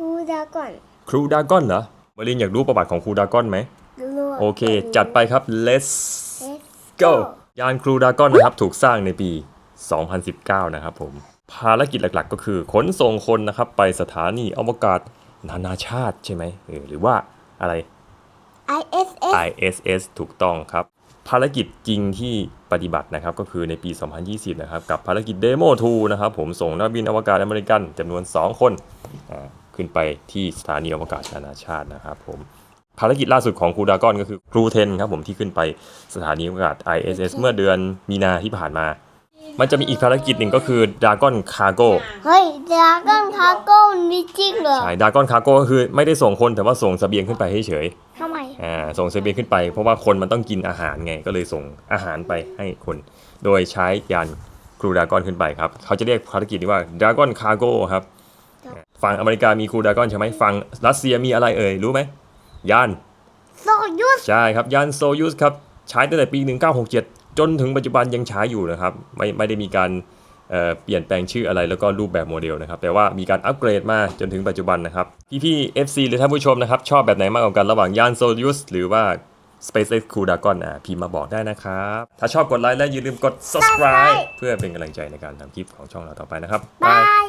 รูดาก่อนครูดากอนเหรอวลินอยากรู้ประวัติของครูดากอนไหมรัวโอเค จัดไปครับ let's Let's go ยานครูดากอนนะครับ ถูกสร้างในปี 2019 นะครับผม ภารกิจหลักๆ ก็คือขนส่งคนนะครับ ไปสถานีอวกาศนานาชาติใช่ไหมเออหรือว่าอะไร ISS ISS ถูกต้องครับ ภารกิจจริงที่ปฏิบัตินะครับ ก็คือในปี 2020 นะครับ กับภารกิจ Demo 2 นะครับ ผมส่งนักบินอวกาศอเมริกันจำนวน 2 คนอ่า ขึ้นไปที่สถานีอวกาศนานาชาตินะครับผมภารกิจล่าสุดของครูดากอนก็คือครูเทนครับผมที่ขึ้นไปสถานีอวกาศ ISS เมื่อเดือนมีนาที่ผ่านมา มันจะมีอีกภารกิจหนึ่งก็คือ Dragon Cargo เฮ้ยดราก้อนคาโก้มีจริงเหรอใช่ Dragon Cargo ก็คือไม่ได้ส่งคนแต่ว่าส่งเสบียงขึ้นไปเฉยๆทำไมอ่าส่งเสบียงขึ้นไปเพราะว่าคนมันต้องกินอาหารไงก็เลยส่งอาหารไปให้คน โดยใช้ยานครูดากอนขึ้นไปครับเขาจะเรียกภารกิจนี้ว่าดากอนคาร์โกครับครับ ฝั่งอเมริกามีครูดากอนใช่ไหมฝั่งรัสเซียมีอะไรเอ่ยรู้ไหมยานโซยุสใช่ครับยานโซยูสครับใช้ตั้งแต่ปี 1967 จนถึงปัจจุบันยังใช้อยู่นะครับไม่ไม่ได้มีการเอ่อเปลี่ยนแปลงชื่ออะไรแล้วก็รูปแบบโมเดลนะครับ แต่ว่ามีการอัปเกรดมาจนถึงปัจจุบันนะครับ พี่ๆ FC หรือท่านผู้ชมนะครับ ชอบแบบไหนมากกว่ากันระหว่างยานโซยูสหรือว่า SpaceX Crew Dragon อะพิมพ์มาบอกได้นะครับ ถ้าชอบกดไลค์และอย่าลืมกด subscribe เพื่อเป็นกำลังใจในการทำคลิปของช่องเราต่อไปนะครับบาย